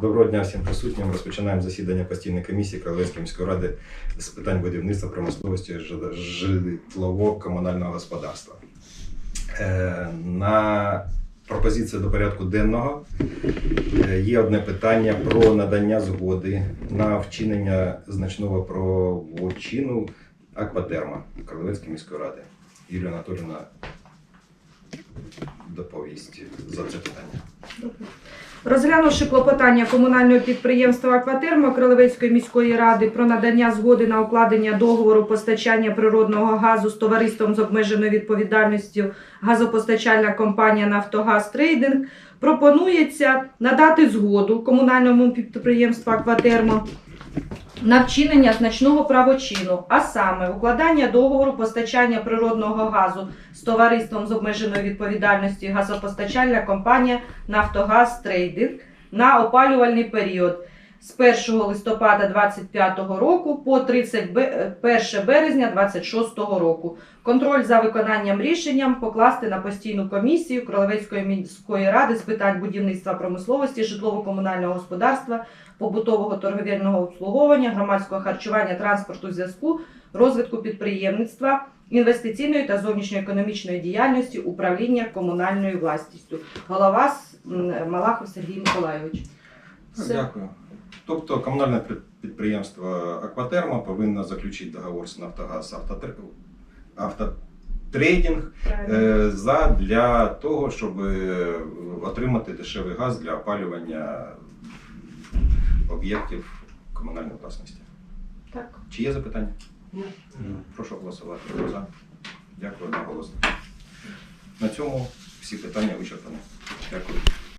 Доброго дня всім присутнім. Розпочинаємо засідання постійної комісії Кролевської міської ради з питань будівництва, промисловості, жи- житлово-комунального господарства. Е, На пропозицію до порядку денного е, є одне питання про надання згоди на вчинення значного правочину Акватерма Кролевської міської ради. Юлія Анатолійовна доповість за це питання. Розглянувши клопотання комунального підприємства «Акватерма» Кролевецької міської ради про надання згоди на укладення договору постачання природного газу з товариством з обмеженою відповідальністю газопостачальна компанія «Нафтогаз Трейдинг», пропонується надати згоду комунальному підприємству «Акватерма» на вчинення значного правочину, а саме укладання договору постачання природного газу з товариством з обмеженою відповідальності газопостачальна компанія Нафтогаз Трейдинг на опалювальний період з 1 листопада 2025 року по 31 березня 2026 року. Контроль за виконанням рішенням покласти на постійну комісію Кролевецької міської ради з питань будівництва промисловості, житлово-комунального господарства, побутового торговельного обслуговування, громадського харчування, транспорту, зв'язку, розвитку підприємництва, інвестиційної та зовнішньоекономічної діяльності, управління комунальною власністю. Голова Малахов Сергій Миколайович. Все. Дякую. Тобто комунальне підприємство Акватерма повинно заключити договор з Нафтогаз Автотр- Автотрейдинг е, за для того, щоб е, отримати дешевий газ для опалювання об'єктів комунальної власності. Так. Чи є запитання? Прошу голосувати. За? Дякую одноголосно. На цьому всі питання вичерпані. Дякую.